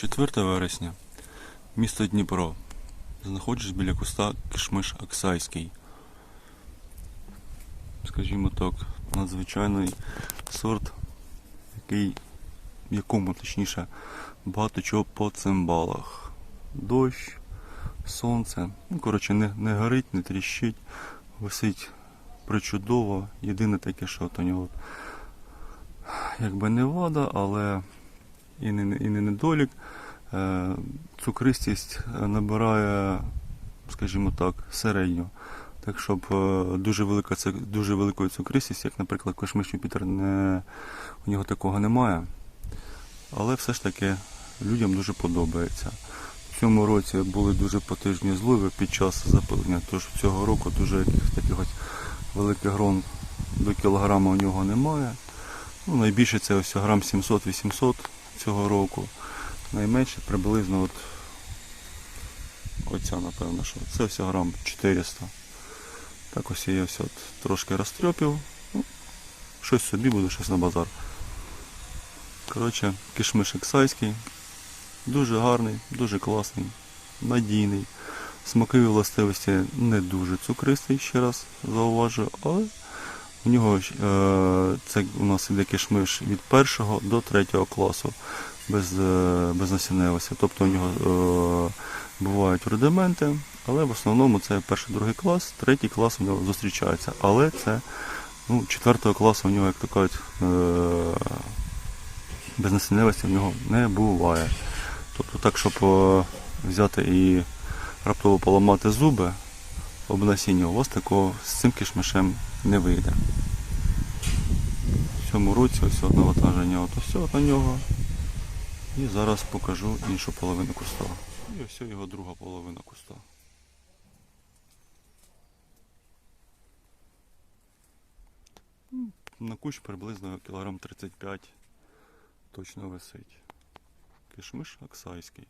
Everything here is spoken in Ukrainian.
4 вересня. Місто Дніпро. Знаходжусь біля куста кишмиш Аксайський. Скажімо так, надзвичайний сорт, який, якому точніше багато чого по цимбалах. Дощ, сонце. Ну, коротше, не, не горить, не тріщить, висить причудово. Єдине таке, що от у нього якби не вада, але і не, і не недолік. Е, Цукристість е, набирає, скажімо так, середню. Так, щоб е, дуже велика дуже великої цукристість, як, наприклад, кошмиш Юпітер, не, у нього такого немає. Але все ж таки людям дуже подобається. В цьому році були дуже потужні зливи під час запилення, тож цього року дуже яких таких великих грон до кілограма у нього немає. Ну, найбільше це ось грам 700-800 цього року. Найменше приблизно от оця, напевно, що це ось грам 400. Так ось я ось от трошки розтрьопів. Ну, щось собі буде, щось на базар. Коротше, кишмиш ексайський. Дуже гарний, дуже класний, надійний. Смакові властивості не дуже цукристий, ще раз зауважую, але у нього е, це у нас іде кишмиш від першого до третього класу без, е, без насінневості. Тобто у нього е, бувають рудименти, але в основному це перший, другий клас, третій клас у нього зустрічається. Але це ну, четвертого класу у нього, як то кажуть, без насінневості в нього не буває. Тобто так, щоб взяти і раптово поламати зуби об насіння, у вас такого з цим кишмишем не вийде. В цьому році ось одне вантаження от ось на нього. І зараз покажу іншу половину куста. І ось його друга половина куста. На кущ приблизно кілограм 35 точно висить. Кишмиш Аксайський.